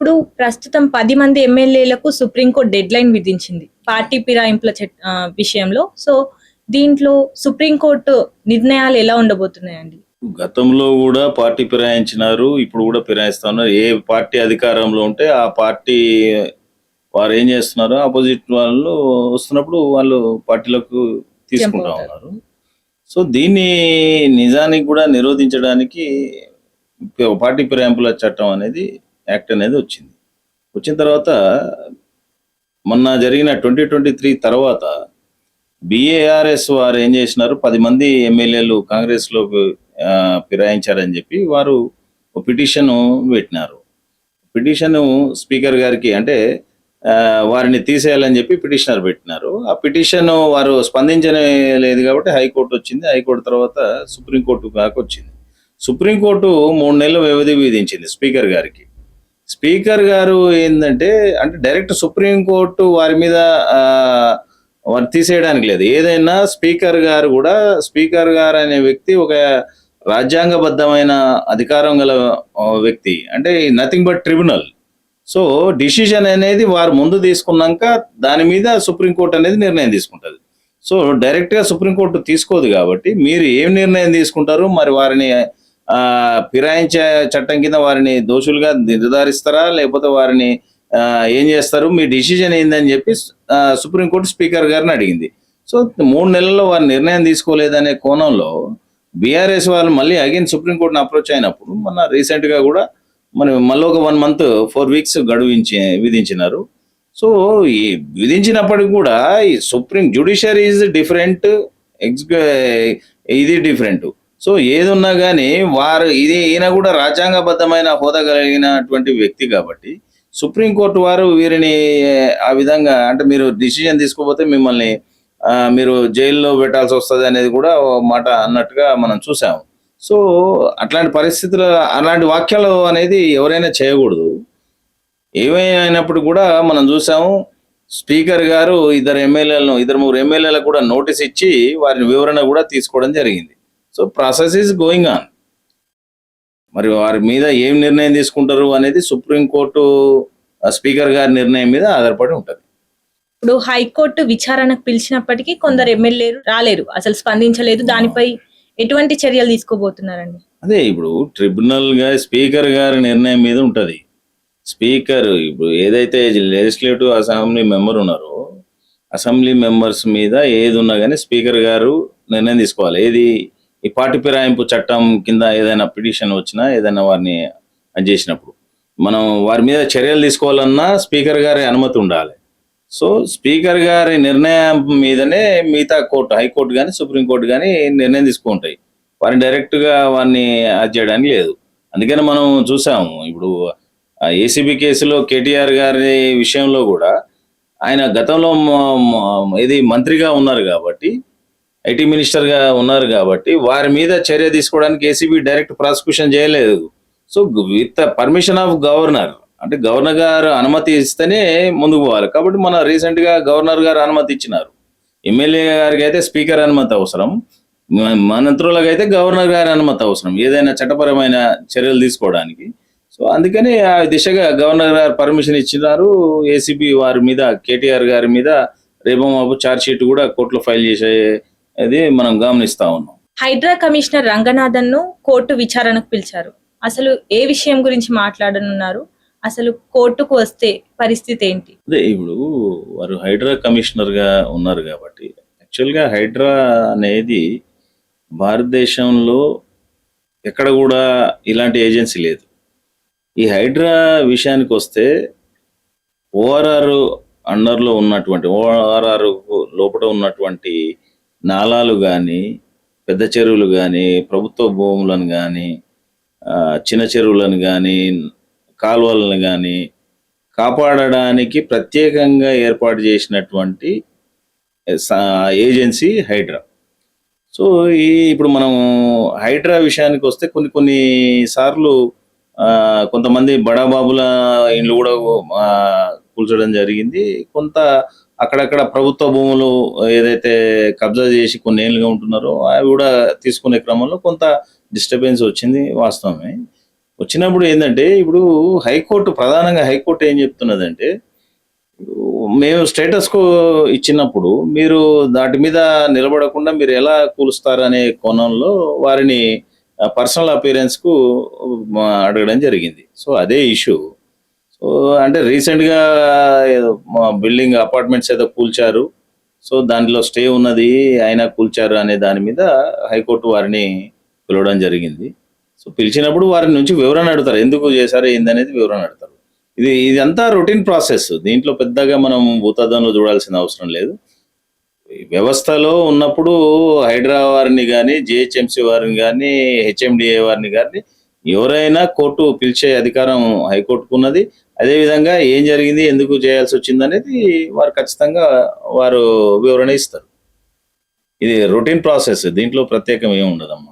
ఇప్పుడు ప్రస్తుతం పది మంది ఎమ్మెల్యేలకు సుప్రీంకోర్టు డెడ్ లైన్ విధించింది పార్టీ ఫిరాయింపుల ఆ, విషయంలో. సో దీంట్లో సుప్రీంకోర్టు నిర్ణయాలు ఎలా ఉండబోతున్నాయండి? గతంలో కూడా పార్టీ ఫిరాయించినారు ఇప్పుడు కూడా ఫిరాయిస్తా ఉన్నారు ఏ పార్టీ అధికారంలో ఉంటే ఆ పార్టీ వారు ఏం చేస్తున్నారు? ఆపోజిట్ వాళ్ళు వస్తున్నప్పుడు వాళ్ళు పార్టీలకు తీసుకుంటా ఉన్నారు. సో దీన్ని నిజానికి కూడా నిరోధించడానికి పార్టీ ఫిరాయింపుల చట్టం అనేది యాక్ట్ అనేది వచ్చింది. వచ్చిన తర్వాత మొన్న జరిగిన ట్వంటీ ట్వంటీ త్రీ తర్వాత బిఏఆర్ఎస్ వారు ఏం చేసినారు? పది మంది ఎమ్మెల్యేలు కాంగ్రెస్లో ఫిరాయించారని చెప్పి వారు ఒక పిటిషన్ పెట్టినారు. పిటిషన్ స్పీకర్ గారికి అంటే వారిని తీసేయాలని చెప్పి పిటిషనర్ పెట్టినారు. ఆ పిటిషన్ వారు స్పందించలేదు కాబట్టి హైకోర్టు వచ్చింది. హైకోర్టు తర్వాత సుప్రీంకోర్టు కాకొచ్చింది సుప్రీంకోర్టు మూడు నెలల వ్యవధి విధించింది స్పీకర్ గారికి. స్పీకర్ గారు ఏంటంటే అంటే డైరెక్ట్ సుప్రీంకోర్టు వారి మీద వారు తీసేయడానికి లేదు. ఏదైనా స్పీకర్ గారు కూడా స్పీకర్ గారు అనే వ్యక్తి ఒక రాజ్యాంగబద్ధమైన అధికారం గల వ్యక్తి. అంటే nothing but tribunal. So decision అనేది వారు ముందు తీసుకున్నాక దాని మీద సుప్రీంకోర్టు అనేది నిర్ణయం తీసుకుంటుంది. సో డైరెక్ట్గా సుప్రీంకోర్టు తీసుకోదు కాబట్టి మీరు ఏం నిర్ణయం తీసుకుంటారు? మరి వారిని ఫిరాయించే చట్టం కింద వారిని దోషులుగా నిర్ధారిస్తారా? లేకపోతే వారిని ఏం చేస్తారు? మీ డిసిజన్ ఏందని చెప్పి సుప్రీంకోర్టు స్పీకర్ గారిని అడిగింది. సో మూడు నెలల్లో వారు నిర్ణయం తీసుకోలేదనే కోణంలో బీఆర్ఎస్ వాళ్ళు మళ్ళీ అగైన్ సుప్రీంకోర్టును అప్రోచ్ అయినప్పుడు మొన్న రీసెంట్గా కూడా మనం మళ్ళీ ఒక వన్ మంత్ ఫోర్ వీక్స్ గడువించి విధించినారు. సో ఈ విధించినప్పటికి కూడా ఈ సుప్రీం జ్యుడిషియరీ ఈజ్ డిఫరెంట్ ఎగ్జిక్యూ ఇది డిఫరెంట్. సో ఏదున్నా కానీ వారు ఇది ఈయన కూడా రాజ్యాంగబద్ధమైన హోదా కలిగినటువంటి వ్యక్తి కాబట్టి సుప్రీంకోర్టు వారు వీరిని ఆ విధంగా అంటే మీరు డిసిజన్ తీసుకోకపోతే మిమ్మల్ని మీరు జైల్లో పెట్టాల్సి వస్తుంది అనేది కూడా మాట అన్నట్టుగా మనం చూసాము. సో అట్లాంటి పరిస్థితులు అలాంటి వాక్యాలు అనేది ఎవరైనా చేయకూడదు. ఏమైనప్పుడు కూడా మనం చూసాము స్పీకర్ గారు ఇద్దరు ఎమ్మెల్యేలను ఇద్దరు ముగ్గురు ఎమ్మెల్యేలకు కూడా నోటీస్ ఇచ్చి వారిని వివరణ కూడా తీసుకోవడం జరిగింది. So process is going on మరి వారి మీద ఏం నిర్ణయం తీసుకుంటారు అనేది సుప్రీంకోర్టు స్పీకర్ గారి నిర్ణయం మీద ఆధారపడి ఉంటుంది. ఇప్పుడు హైకోర్టు విచారణకు పిలిచినప్పటికీ కొందరు ఎమ్మెల్యేలు రాలేరు అసలు స్పందించలేదు. దానిపై ఎటువంటి చర్యలు తీసుకోబోతున్నారండి? అదే ఇప్పుడు ట్రిబ్యునల్గా స్పీకర్ గారి నిర్ణయం మీద ఉంటది. స్పీకర్ ఇప్పుడు ఏదైతే లెజిస్లేటివ్ అసెంబ్లీ మెంబర్ ఉన్నారో అసెంబ్లీ మెంబర్స్ మీద ఏది ఉన్నా కానీ స్పీకర్ గారు నిర్ణయం తీసుకోవాలి. ఏది ఈ పార్టీ ఫిరాయింపు చట్టం కింద ఏదైనా పిటిషన్ వచ్చినా ఏదైనా వారిని చేసినప్పుడు మనం వారి మీద చర్యలు తీసుకోవాలన్నా స్పీకర్ గారి అనుమతి ఉండాలి. సో స్పీకర్ గారి నిర్ణయం మీదనే మిగతా కోర్టు హైకోర్టు కానీ సుప్రీంకోర్టు కానీ నిర్ణయం తీసుకుంటాయి వారిని డైరెక్ట్గా వారిని అది చేయడానికి లేదు. అందుకని మనం చూసాము ఇప్పుడు ఏసీబీ కేసులో కేటీఆర్ గారి విషయంలో కూడా ఆయన గతంలో ఇది మంత్రిగా ఉన్నారు కాబట్టి ఐటీ మినిస్టర్గా ఉన్నారు కాబట్టి వారి మీద చర్య తీసుకోవడానికి ఏసీబీ డైరెక్ట్ ప్రాసిక్యూషన్ చేయలేదు. So with permission of governor అంటే గవర్నర్ గారు అనుమతి ఇస్తేనే ముందుకు పోవాలి. కాబట్టి మన రీసెంట్గా గవర్నర్ గారు అనుమతి ఇచ్చినారు. ఎమ్మెల్యే గారికి అయితే స్పీకర్ అనుమతి అవసరం. మంత్రులకు అయితే గవర్నర్ గారి అనుమతి అవసరం. ఏదైనా చట్టపరమైన చర్యలు తీసుకోవడానికి. సో అందుకని ఆ దిశగా గవర్నర్ గారు పర్మిషన్ ఇచ్చినారు. ఏసీబీ వారి మీద కేటీఆర్ గారి మీద రేపు మాపు ఛార్జ్ షీట్ కూడా కోర్టులో ఫైల్ చేసే చేసేది మనం గమనిస్తా ఉన్నాం. హైడ్రా కమిషనర్ రంగనాథన్ను కోర్టు విచారణకు పిలిచారు. అసలు ఏ విషయం గురించి మాట్లాడనున్నారు? అసలు కోర్టుకు వస్తే పరిస్థితి ఏంటి? అదే ఇప్పుడు వారు హైడ్రా కమిషనర్గా ఉన్నారు కాబట్టి యాక్చువల్గా హైడ్రా అనేది భారతదేశంలో ఎక్కడ కూడా ఇలాంటి ఏజెన్సీ లేదు. ఈ హైడ్రా విషయానికి వస్తే ఓఆర్ఆర్ అండర్లో ఉన్నటువంటి ఓఆర్ఆర్ లోపల ఉన్నటువంటి నాలాలు కానీ పెద్ద చెరువులు కానీ ప్రభుత్వ భూములను కానీ చిన్న చెరువులను కానీ కాలువలను కానీ కాపాడడానికి ప్రత్యేకంగా ఏర్పాటు చేసినటువంటి ఏజెన్సీ హైడ్రా. సో ఈ ఇప్పుడు మనం హైడ్రా విషయానికి వస్తే కొన్ని కొన్ని సార్లు కొంతమంది బడాబాబుల ఇండ్లు కూడా కూల్చడం జరిగింది. కొంత అక్కడక్కడ ప్రభుత్వ భూములు ఏదైతే కబ్జా చేసి కొన్ని ఏళ్ళుగా ఉంటున్నారో అవి కూడా తీసుకునే క్రమంలో కొంత డిస్టర్బెన్స్ వచ్చింది వాస్తవమే. వచ్చినప్పుడు ఏంటంటే ఇప్పుడు హైకోర్టు ప్రధానంగా హైకోర్టు ఏం చెప్తున్నదంటే మేము స్టేటస్కు ఇచ్చినప్పుడు మీరు దాటి మీద నిలబడకుండా మీరు ఎలా కూలుస్తారనే కోణంలో వారిని పర్సనల్ అపీరెన్స్కు అడగడం జరిగింది. సో అదే ఇష్యూ సో అంటే రీసెంట్గా ఏదో మా బిల్డింగ్ అపార్ట్మెంట్స్ ఏదో కూల్చారు. సో దానిలో స్టే ఉన్నది అయినా కూల్చారు అనే దాని మీద హైకోర్టు వారిని పిలవడం జరిగింది. సో పిలిచినప్పుడు వారి నుంచి వివరణ అడుగుతారు. ఎందుకు చేశారు ఏందనేది వివరణ అడుగుతారు. ఇది ఇదంతా రొటీన్ ప్రాసెస్. దీంట్లో పెద్దగా మనం భూతద్దంలో చూడాల్సిన అవసరం లేదు. వ్యవస్థలో ఉన్నప్పుడు హైడ్రా వారిని కానీ జిహెచ్ఎంసీ వారిని కానీ హెచ్ఎండిఏ వారిని కానీ ఎవరైనా కోర్టు పిలిచే అధికారం హైకోర్టుకు ఉన్నది అదేవిధంగా ఏం జరిగింది ఎందుకు చేయాల్సి వచ్చింది అనేది వారు ఖచ్చితంగా వారు వివరణ ఇస్తారు. ఇది రొటీన్ ప్రాసెస్ దీంట్లో ప్రత్యేకం ఏమి ఉండదమ్మా